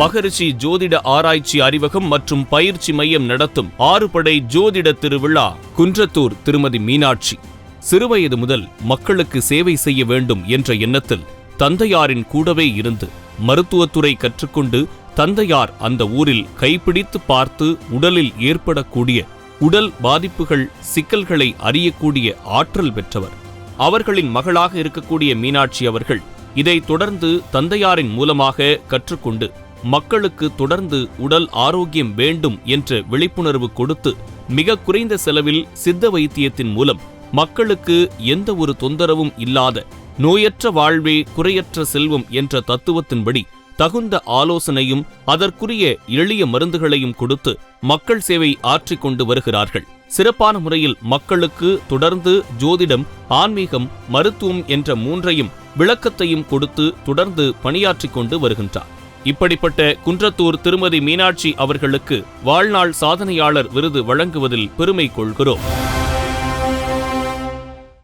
மகரிஷி ஜோதிட ஆராய்ச்சி அறிவகம் மற்றும் பயிற்சி மையம் நடத்தும் ஆறுபடை ஜோதிட திருவிழா குன்றத்தூர் திருமதி மீனாட்சி. சிறுவயது முதல் மக்களுக்கு சேவை செய்ய வேண்டும் என்ற எண்ணத்தில் தந்தையாரின் கூடவே இருந்து மருத்துவத்துறை கற்றுக்கொண்டு தந்தையார் அந்த ஊரில் கைப்பிடித்து பார்த்து உடலில் ஏற்படக்கூடிய உடல் பாதிப்புகள் சிக்கல்களை அறியக்கூடிய ஆற்றல் பெற்றவர். அவர்களின் மகளாக இருக்கக்கூடிய மீனாட்சி அவர்கள் இதை தொடர்ந்து தந்தையாரின் மூலமாக கற்றுக்கொண்டு மக்களுக்கு தொடர்ந்து உடல் ஆரோக்கியம் வேண்டும் என்ற விழிப்புணர்வு கொடுத்து மிக குறைந்த செலவில் சித்த வைத்தியத்தின் மூலம் மக்களுக்கு எந்த ஒரு தொந்தரவும் இல்லாத நோயற்ற வாழ்வே குறையற்ற செல்வம் என்ற தத்துவத்தின்படி தகுந்த ஆலோசனையும் அதற்குரிய எளிய மருந்துகளையும் கொடுத்து மக்கள் சேவை ஆற்றிக் கொண்டு வருகிறார்கள். சிறப்பான முறையில் மக்களுக்கு தொடர்ந்து ஜோதிடம் ஆன்மீகம் மருத்துவம் என்ற மூன்றையும் விளக்கத்தையும் கொடுத்து தொடர்ந்து பணியாற்றிக் கொண்டு வருகின்றார். இப்படிப்பட்ட குன்றத்தூர் திருமதி மீனாட்சி அவர்களுக்கு வாழ்நாள் சாதனையாளர் விருது வழங்குவதில் பெருமை கொள்கிறோம்.